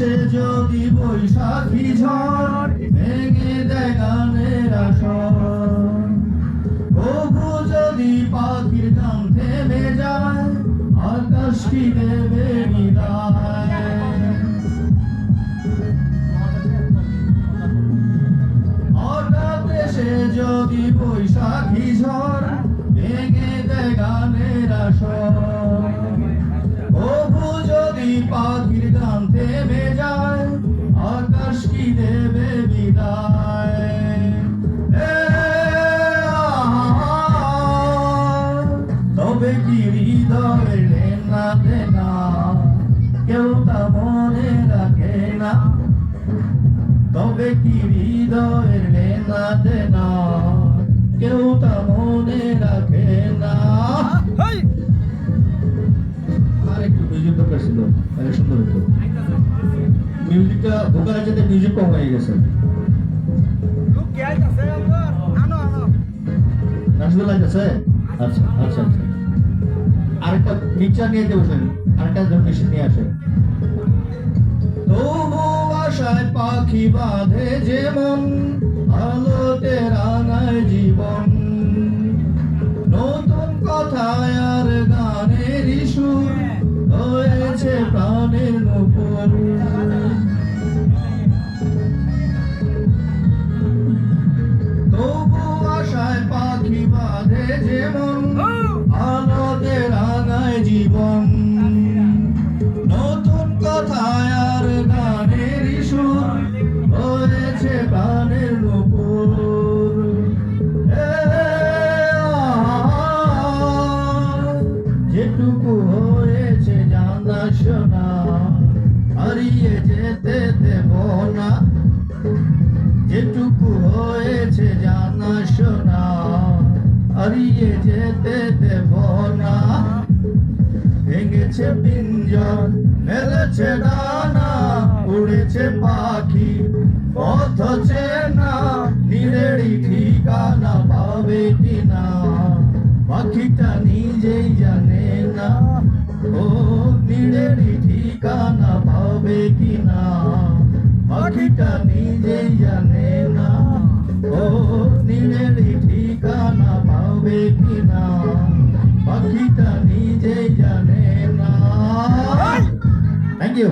দেশে যদি বৈশাখী ঝড় ভেঙে দেয় গানের আসর প্রভু যদি পাখির গান থেমে যায়, আকাশ কি দেবে এসে যদি বৈশাখী ঝড় ভেঙে দেয় গানের আসর প্রভু যদি পাখির গান থেমে যায়, আকাশ কি দেবে বিদায়? তবে কি হৃদয় না দেনা কেউ তা মনে রাখে না। তবে কি হৃদয়ের লেনা দেনা কেউ তা মনে রাখে না। মিউজিকটা ভোকালের সাথে মিউজিক কম হয়ে গেছে। নাচতে লাগতেছে আচ্ছা আচ্ছা আচ্ছা। আরেকটা পিকচার নিয়ে দিয়ে আরেকটা মেশিন নিয়ে আসে তবু আশায় পাখি বাঁধে যেমন আলোতে রাঙায় জীবন। নতুন কথায় আর গানের সুর হয়েছে প্রাণের যেমন আলোতে রাঙায় জীবন। নতুন কথায় আর গানের সুর হয়েছে প্রাণের নপুর। যেটুকু হয়েছে জানা শোনা হারিয়ে যেতে দেব না। যেটুকু হয়েছে জানা হারিয়ে যেতে দেব না। ভেঙেছে পিঞ্জন, মেলেছে ডানা, উড়েছে পাখি, পথ চেনা নিরেড়ি ঠিকানা পাবে কিনা? পাখিটা নিজেই জানে না। ও নিরেড়ি ঠিকানা পাবে কিনা? পাখিটা নিজেই জানে না। ও নিরেড়ি ঠিকানা পাবে কিনা পাখিটা নিজেই জানে না থ্যাংক ইউ